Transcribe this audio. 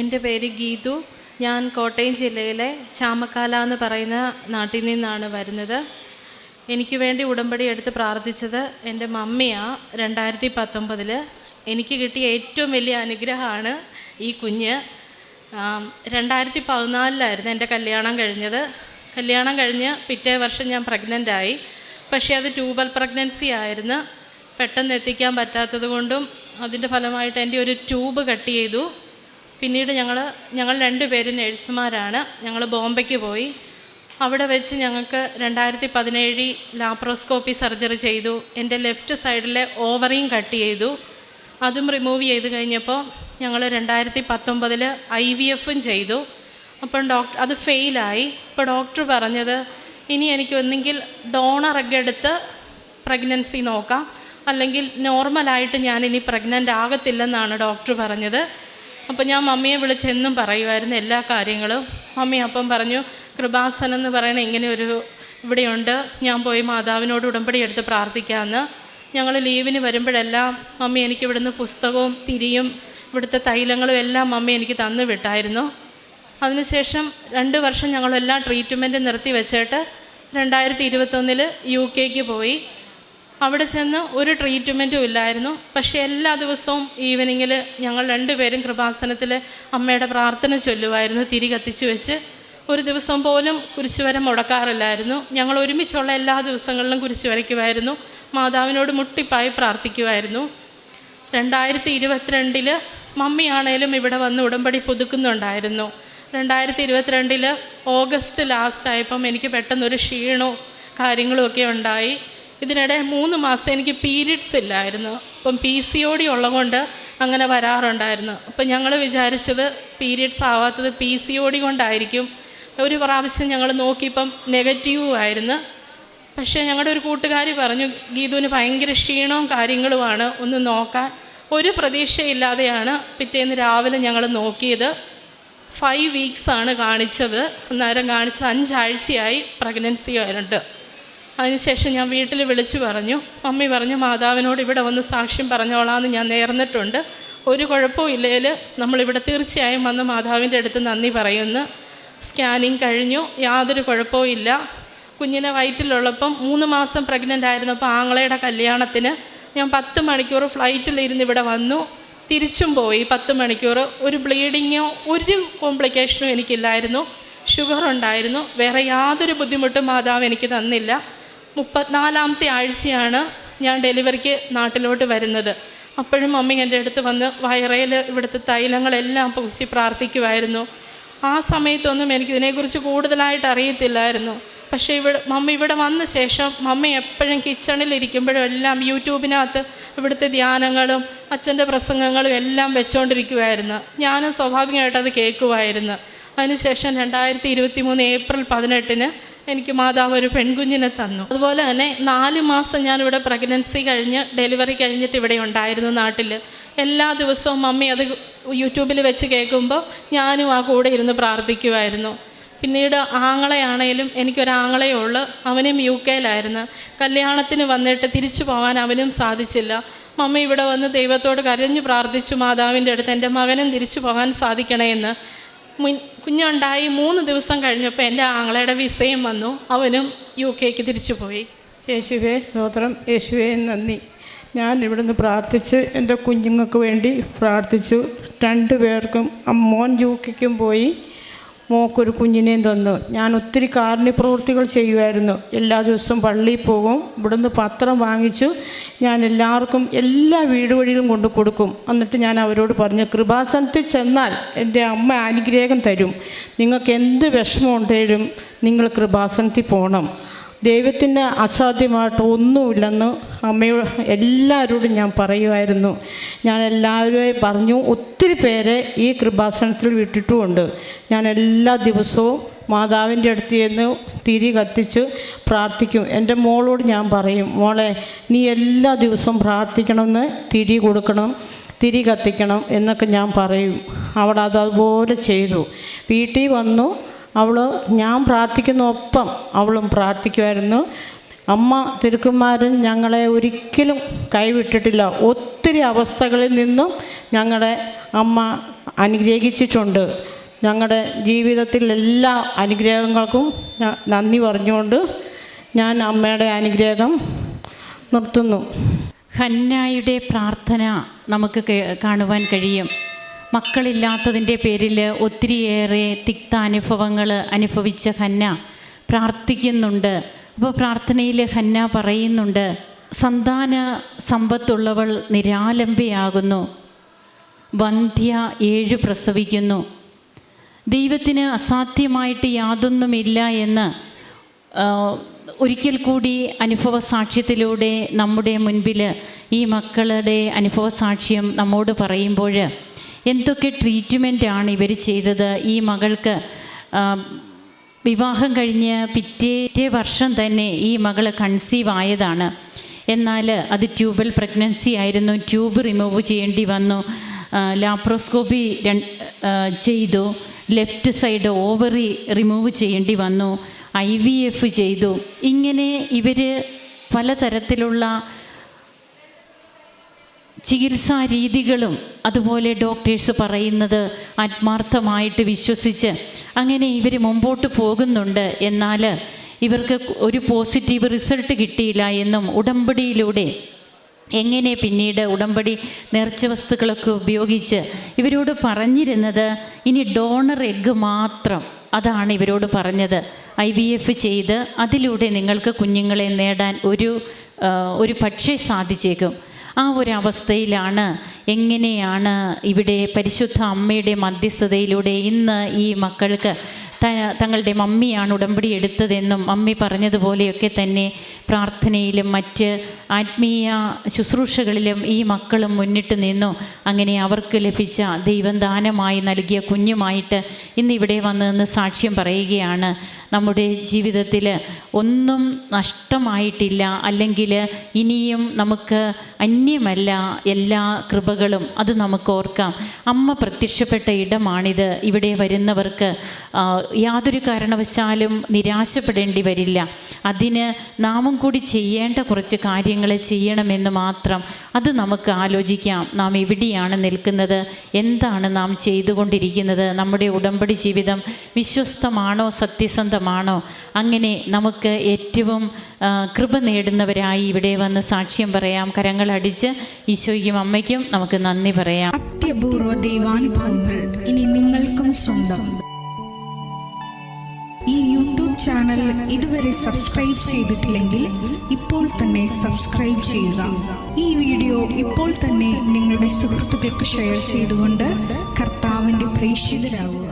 എന്റെ പേര് ഗീതു. ഞാൻ കോട്ടയം ജില്ലയിലെ ചാമക്കാല എന്ന് പറയുന്ന നാട്ടിൽ നിന്നാണ് വരുന്നത്. എനിക്ക് വേണ്ടി ഉടമ്പടി എടുത്ത് പ്രാർത്ഥിച്ചത് എന്റെ മമ്മിയാണ് രണ്ടായിരത്തി പത്തൊമ്പതിൽ എനിക്ക് കിട്ടിയ ഏറ്റവും വലിയ അനുഗ്രഹമാണ് ഈ കുഞ്ഞ്. രണ്ടായിരത്തി പതിനാലിലായിരുന്നു എന്റെ കല്യാണം കഴിഞ്ഞത്. കല്യാണം കഴിഞ്ഞ് പിറ്റേ വർഷം ഞാൻ പ്രഗ്നന്റായി. പക്ഷേ അത് ട്യൂബൽ പ്രഗ്നൻസി ആയിരുന്നു. പെട്ടെന്ന് എത്തിക്കാൻ പറ്റാത്തത് കൊണ്ടും അതിന്റെ ഫലമായിട്ട് എന്റെ ഒരു ട്യൂബ് കട്ട് ചെയ്തു. പിന്നീട് ഞങ്ങൾ ഞങ്ങൾ രണ്ട് പേര് നേഴ്സുമാരാണ്. ഞങ്ങൾ ബോംബെക്ക് പോയി. അവിടെ വെച്ച് ഞങ്ങൾക്ക് രണ്ടായിരത്തി പതിനേഴിൽ ലാപ്രോസ്കോപ്പി സർജറി ചെയ്തു. എന്റെ ലെഫ്റ്റ് സൈഡിലെ ഓവറിയും കട്ട് ചെയ്തു. അതും റിമൂവ് ചെയ്ത് കഴിഞ്ഞപ്പോൾ ഞങ്ങൾ രണ്ടായിരത്തി പത്തൊമ്പതിൽ ഐ വി എഫും ചെയ്തു. അപ്പം ഡോക്ടർ അത് ഫെയിലായി. ഇപ്പോൾ ഡോക്ടർ പറഞ്ഞത് ഇനി എനിക്ക് ഒന്നെങ്കിൽ എഗ് എടുത്ത് പ്രഗ്നൻസി നോക്കാം. അല്ലെങ്കിൽ നോർമലായിട്ട് ഞാനിനി പ്രഗ്നന്റ് ആകത്തില്ലെന്നാണ് ഡോക്ടർ പറഞ്ഞത്. അപ്പോൾ ഞാൻ മമ്മിയെ വിളിച്ചെന്നും പറയുമായിരുന്നു എല്ലാ കാര്യങ്ങളും. മമ്മി അപ്പം പറഞ്ഞു കൃപാസനം എന്ന് പറയണ ഇങ്ങനെ ഒരു ഇവിടെയുണ്ട് ഞാൻ പോയി മാതാവിനോട് ഉടമ്പടി എടുത്ത് പ്രാർത്ഥിക്കാമെന്ന് ഞങ്ങൾ ലീവിന് വരുമ്പോഴെല്ലാം മമ്മി എനിക്ക് ഇവിടുന്ന് പുസ്തകവും തിരിയും ഇവിടുത്തെ തൈലങ്ങളും എല്ലാം മമ്മി എനിക്ക് തന്നു വിട്ടായിരുന്നു. അതിനുശേഷം രണ്ട് വർഷം ഞങ്ങളെല്ലാം ട്രീറ്റ്മെന്റ് നിർത്തി വെച്ചിട്ട് രണ്ടായിരത്തി ഇരുപത്തൊന്നിൽ യു കെക്ക് പോയി. അവിടെ ചെന്ന് ഒരു ട്രീറ്റ്മെന്റും ഇല്ലായിരുന്നു. പക്ഷേ എല്ലാ ദിവസവും ഈവനിങ്ങിൽ ഞങ്ങൾ രണ്ടുപേരും കൃപാസനത്തിൽ അമ്മയുടെ പ്രാർത്ഥന ചൊല്ലുമായിരുന്നു തിരി കത്തിച്ചു വെച്ച്. ഒരു ദിവസം പോലും കുരിശുവരം മുടക്കാറില്ലായിരുന്നു. ഞങ്ങൾ ഒരുമിച്ചുള്ള എല്ലാ ദിവസങ്ങളിലും കുരിശു വരയ്ക്കുമായിരുന്നു മാതാവിനോട് മുട്ടിപ്പായി പ്രാർത്ഥിക്കുമായിരുന്നു. രണ്ടായിരത്തി ഇരുപത്തിരണ്ടിൽ മമ്മിയാണേലും ഇവിടെ വന്ന് ഉടമ്പടി പുതുക്കുന്നുണ്ടായിരുന്നു. രണ്ടായിരത്തി ഇരുപത്തിരണ്ടിൽ ഓഗസ്റ്റ് ലാസ്റ്റ് ആയപ്പം എനിക്ക് പെട്ടെന്നൊരു ക്ഷീണവും കാര്യങ്ങളും ഒക്കെ ഉണ്ടായി. ഇതിനിടെ മൂന്ന് മാസം എനിക്ക് പീരീഡ്സ് ഇല്ലായിരുന്നു. അപ്പം പി സി ഒ ഡി ഉള്ളതുകൊണ്ട് അങ്ങനെ വരാറുണ്ടായിരുന്നു. അപ്പം ഞങ്ങൾ വിചാരിച്ചത് പീരീഡ്സ് ആവാത്തത് പി സി ഒ ഡി കൊണ്ടായിരിക്കും. ഒരു പ്രാവശ്യം ഞങ്ങൾ നോക്കിയപ്പം നെഗറ്റീവും ആയിരുന്നു. പക്ഷേ ഞങ്ങളുടെ ഒരു കൂട്ടുകാരി പറഞ്ഞു ഗീതുവിന് ഭയങ്കര ക്ഷീണവും കാര്യങ്ങളുമാണ് ഒന്ന് നോക്കാൻ. ഒരു പ്രതീക്ഷയില്ലാതെയാണ് പിറ്റേന്ന് രാവിലെ ഞങ്ങൾ നോക്കിയത്. ഫൈവ് വീക്സാണ് കാണിച്ചത്. അന്നേരം കാണിച്ചത് അഞ്ചാഴ്ചയായി പ്രഗ്നൻസി ആയിട്ടുണ്ട്. അതിനുശേഷം ഞാൻ വീട്ടിൽ വിളിച്ചു പറഞ്ഞു മമ്മി പറഞ്ഞു മാതാവിനോട് ഇവിടെ വന്ന് സാക്ഷ്യം പറഞ്ഞോളാമെന്ന് ഞാൻ നേർന്നിട്ടുണ്ട്. ഒരു കുഴപ്പവും ഇല്ലേൽ നമ്മളിവിടെ തീർച്ചയായും വന്ന് മാതാവിന്റെ അടുത്ത് നന്ദി പറയുന്നു. സ്കാനിങ് കഴിഞ്ഞു യാതൊരു കുഴപ്പവും ഇല്ല. കുഞ്ഞിനെ വയറ്റിലുള്ളപ്പം മൂന്ന് മാസം പ്രഗ്നന്റ് ആയിരുന്നപ്പോൾ ആങ്ങളയുടെ കല്യാണത്തിന് ഞാൻ പത്ത് മണിക്കൂർ ഫ്ലൈറ്റിലിരുന്ന് ഇവിടെ വന്നു. തിരിച്ചും പോയി പത്ത് മണിക്കൂർ. ഒരു ബ്ലീഡിങ്ങോ ഒരു കോംപ്ലിക്കേഷനും എനിക്കില്ലായിരുന്നു. ഷുഗർ ഉണ്ടായിരുന്നു. വേറെ യാതൊരു ബുദ്ധിമുട്ടും മാതാവ് എനിക്ക് തന്നില്ല. മുപ്പത്തിനാലാമത്തെ ആഴ്ചയാണ് ഞാൻ ഡെലിവറിക്ക് നാട്ടിലോട്ട് വരുന്നത്. അപ്പോഴും മമ്മി എന്റെ അടുത്ത് വന്ന് വയറയിൽ ഇവിടുത്തെ തൈലങ്ങളെല്ലാം പൂശി പ്രാർത്ഥിക്കുമായിരുന്നു ആ സമയത്തൊന്നും എനിക്കിതിനെക്കുറിച്ച് കൂടുതലായിട്ട് അറിയത്തില്ലായിരുന്നു. പക്ഷേ ഇവിടെ മമ്മി ഇവിടെ വന്ന ശേഷം മമ്മി എപ്പോഴും കിച്ചണിൽ ഇരിക്കുമ്പോഴും എല്ലാം യൂട്യൂബിനകത്ത് ഇവിടുത്തെ ധ്യാനങ്ങളും അച്ഛന്റെ പ്രസംഗങ്ങളും എല്ലാം വെച്ചുകൊണ്ടിരിക്കുമായിരുന്നു ഞാനും സ്വാഭാവികമായിട്ട് അത് കേൾക്കുമായിരുന്നു അതിനുശേഷം രണ്ടായിരത്തി ഇരുപത്തി മൂന്ന് ഏപ്രിൽ പതിനെട്ടിന് എനിക്ക് മാതാവ് ഒരു പെൺകുഞ്ഞിനെ തന്നു. അതുപോലെ തന്നെ നാല് മാസം ഞാനിവിടെ പ്രഗ്നൻസി കഴിഞ്ഞ് ഡെലിവറി കഴിഞ്ഞിട്ട് ഇവിടെ ഉണ്ടായിരുന്നു നാട്ടിൽ എല്ലാ ദിവസവും മമ്മി അത് യൂട്യൂബിൽ വെച്ച് കേൾക്കുമ്പോൾ ഞാനും ആ കൂടെ ഇരുന്ന് പ്രാർത്ഥിക്കുമായിരുന്നു പിന്നീട് ആങ്ങളെയാണേലും എനിക്കൊരാങ്ങളേ ഉള്ളു അവനും യു കെയിലായിരുന്നു. കല്യാണത്തിന് വന്നിട്ട് തിരിച്ചു പോകാൻ അവനും സാധിച്ചില്ല. മമ്മി ഇവിടെ വന്ന് ദൈവത്തോട് കരഞ്ഞു പ്രാർത്ഥിച്ചു മാതാവിന്റെ അടുത്ത് എന്റെ മകനും തിരിച്ചു പോകാൻ സാധിക്കണേന്ന്. മുൻ കുഞ്ഞുണ്ടായി മൂന്ന് ദിവസം കഴിഞ്ഞപ്പോൾ എന്റെ ആങ്ങളയുടെ വിസയും വന്നു. അവനും യു കെക്ക് തിരിച്ചു പോയി യേശുവേ സ്തോത്രം. യേശുവേ നന്ദി. ഞാൻ ഇവിടുന്ന് പ്രാർത്ഥിച്ച് എന്റെ കുഞ്ഞുങ്ങൾക്ക് വേണ്ടി പ്രാർത്ഥിച്ചു. രണ്ടു പേർക്കും മോൻ യു കെക്കും പോയി. മോക്കൊരു കുഞ്ഞിനെയും തന്നു. ഞാൻ ഒത്തിരി കാരുണ്യ പ്രവൃത്തികൾ ചെയ്യുമായിരുന്നു. എല്ലാ ദിവസവും പള്ളിയിൽ പോകും. ഇവിടുന്ന് പത്രം വാങ്ങിച്ചു. ഞാൻ എല്ലാവർക്കും എല്ലാ വീട് വഴിയിലും കൊണ്ട് കൊടുക്കും. എന്നിട്ട് ഞാൻ അവരോട് പറഞ്ഞു കൃപാസനത്തിൽ ചെന്നാൽ എന്റെ അമ്മ അനുഗ്രഹം തരും. നിങ്ങൾക്ക് എന്ത് വിഷമം ഉണ്ടെങ്കിലും നിങ്ങൾ കൃപാസനത്തിൽ പോകണം ദൈവത്തിന് അസാധ്യമായിട്ട് ഒന്നുമില്ലെന്ന് അമ്മയോട് എല്ലാവരോടും ഞാൻ പറയുമായിരുന്നു. ഞാൻ എല്ലാവരെയും പറഞ്ഞു ഒത്തിരി പേരെ ഈ കൃപാസനത്തിൽ വിട്ടിട്ടുമുണ്ട്. ഞാൻ എല്ലാ ദിവസവും മാതാവിന്റെ അടുത്ത് ചെന്ന് തിരി കത്തിച്ച് പ്രാർത്ഥിക്കും. എന്റെ മോളോട് ഞാൻ പറയും മോളെ നീ എല്ലാ ദിവസവും പ്രാർത്ഥിക്കണമെന്ന് തിരി കൊടുക്കണം തിരി കത്തിക്കണം എന്നൊക്കെ ഞാൻ പറയും. അവിടെ അതുപോലെ ചെയ്തു. വീട്ടിൽ വന്നു അവൾ ഞാൻ പ്രാർത്ഥിക്കുന്നൊപ്പം അവളും പ്രാർത്ഥിക്കുമായിരുന്നു. അമ്മ തിരുക്കുമാരൻ ഞങ്ങളെ ഒരിക്കലും കൈവിട്ടിട്ടില്ല. ഒത്തിരി അവസ്ഥകളിൽ നിന്നും ഞങ്ങളുടെ അമ്മ അനുഗ്രഹിച്ചിട്ടുണ്ട്. ഞങ്ങളുടെ ജീവിതത്തിൽ എല്ലാ അനുഗ്രഹങ്ങൾക്കും നന്ദി പറഞ്ഞുകൊണ്ട് ഞാൻ അമ്മയുടെ അനുഗ്രഹം നിർത്തുന്നു. ഹന്നായുടെ പ്രാർത്ഥന നമുക്ക് കാണുവാൻ കഴിയും. മക്കളില്ലാത്തതിന്റെ പേരിൽ ഒത്തിരിയേറെ തിക്ത അനുഭവങ്ങൾ അനുഭവിച്ച ഹന്ന പ്രാർത്ഥിക്കുന്നുണ്ട്. അപ്പോൾ പ്രാർത്ഥനയിൽ ഹന്ന പറയുന്നുണ്ട് സന്താന സമ്പത്തുള്ളവൾ നിരാലംബയാകുന്നു വന്ധ്യ ഏഴ് പ്രസവിക്കുന്നു. ദൈവത്തിന് അസാധ്യമായിട്ട് യാതൊന്നുമില്ല എന്ന് ഒരിക്കൽ കൂടി അനുഭവ സാക്ഷ്യത്തിലൂടെ നമ്മുടെ മുൻപിൽ ഈ മക്കളുടെ അനുഭവ സാക്ഷ്യം നമ്മോട് പറയുമ്പോൾ എന്തൊക്കെ ട്രീറ്റ്മെന്റാണ് ഇവർ ചെയ്തത്? ഈ മകൾക്ക് വിവാഹം കഴിഞ്ഞ് പിറ്റേ വർഷം തന്നെ ഈ മകൾ കൺസീവ് ആയതാണ്. എന്നാൽ അത് ട്യൂബൽ പ്രഗ്നൻസി ആയിരുന്നു. ട്യൂബ് റിമൂവ് ചെയ്യേണ്ടി വന്നു. ലാപ്രോസ്കോപ്പി ചെയ്തു. ലെഫ്റ്റ് സൈഡ് ഓവറി റിമൂവ് ചെയ്യേണ്ടി വന്നു. ഐ വി എഫ് ചെയ്തു. ഇങ്ങനെ ഇവർ പലതരത്തിലുള്ള ചികിത്സാ രീതികളും അതുപോലെ ഡോക്ടേഴ്സ് പറയുന്നത് ആത്മാർത്ഥമായിട്ട് വിശ്വസിച്ച് അങ്ങനെ ഇവർ മുമ്പോട്ട് പോകുന്നുണ്ട് എന്നാൽ ഇവർക്ക് ഒരു പോസിറ്റീവ് റിസൾട്ട് കിട്ടിയില്ല എന്നും ഉടമ്പടിയിലൂടെ എങ്ങനെ പിന്നീട് ഉടമ്പടി നേർച്ച വസ്തുക്കളൊക്കെ ഉപയോഗിച്ച് ഇവരോട് പറഞ്ഞിരുന്നത് ഇനി ഡോണർ എഗ്ഗ് മാത്രം അതാണ് ഇവരോട് പറഞ്ഞത്. ഐ വി എഫ് ചെയ്ത് അതിലൂടെ നിങ്ങൾക്ക് കുഞ്ഞുങ്ങളെ നേടാൻ ഒരു ഒരു പക്ഷേ സാധിച്ചേക്കും. ആ ഒരു അവസ്ഥയിലാണ് എങ്ങനെയാണ് ഇവിടെ പരിശുദ്ധ അമ്മയുടെ മധ്യസ്ഥതയിലൂടെ ഇന്ന് ഈ മക്കൾക്ക് തങ്ങളുടെ മമ്മിയാണ് ഉടമ്പടി എടുത്തതെന്നും മമ്മി പറഞ്ഞതുപോലെയൊക്കെ തന്നെ പ്രാർത്ഥനയിലും മറ്റ് ആത്മീയ ശുശ്രൂഷകളിലും ഈ മക്കളും മുന്നിട്ട് നിന്നു. അങ്ങനെ അവർക്ക് ലഭിച്ച ദൈവം ദാനമായി നൽകിയ കുഞ്ഞുമായിട്ട് ഇന്ന് ഇവിടെ വന്ന് നിന്ന് സാക്ഷ്യം പറയുകയാണ്. നമ്മുടെ ജീവിതത്തിൽ ഒന്നും നഷ്ടമായിട്ടില്ല. അല്ലെങ്കിൽ ഇനിയും നമുക്ക് അന്യമല്ല എല്ലാ കൃപകളും അത് നമുക്ക് ഓർക്കാം. അമ്മ പ്രത്യക്ഷപ്പെട്ട ഇടമാണിത്. ഇവിടെ വരുന്നവർക്ക് യാതൊരു കാരണവശാലും നിരാശപ്പെടേണ്ടി വരില്ല. അതിന് നാമും കൂടി ചെയ്യേണ്ട കുറച്ച് കാര്യങ്ങളെ ചെയ്യണമെന്ന് മാത്രം അത് നമുക്ക് ആലോചിക്കാം. നാം എവിടെയാണ് നിൽക്കുന്നത്? എന്താണ് നാം ചെയ്തുകൊണ്ടിരിക്കുന്നത്? നമ്മുടെ ഉടമ്പടി ജീവിതം വിശ്വസ്തമാണോ സത്യസന്ധമാണോ? അങ്ങനെ നമുക്ക് ഏറ്റവും കൃപ നേടുന്നവരായി ഇവിടെ വന്ന് സാക്ഷ്യം പറയാം. കരങ്ങളടിച്ച് ഈശോയ്ക്കും അമ്മയ്ക്കും നമുക്ക് നന്ദി പറയാം. അത്യപൂർവ ദൈവാനുഭവങ്ങൾ ഇനി നിങ്ങൾക്കും സ്വന്തം. ഈ യൂട്യൂബ് ചാനൽ ഇതുവരെ സബ്സ്ക്രൈബ് ചെയ്തിട്ടില്ലെങ്കിൽ ഇപ്പോൾ തന്നെ സബ്സ്ക്രൈബ് ചെയ്യുക. ഈ വീഡിയോ ഇപ്പോൾ തന്നെ നിങ്ങളുടെ സുഹൃത്തുക്കൾക്ക് ഷെയർ ചെയ്തുകൊണ്ട് കർത്താവിന്റെ പ്രേക്ഷിതരാകുക.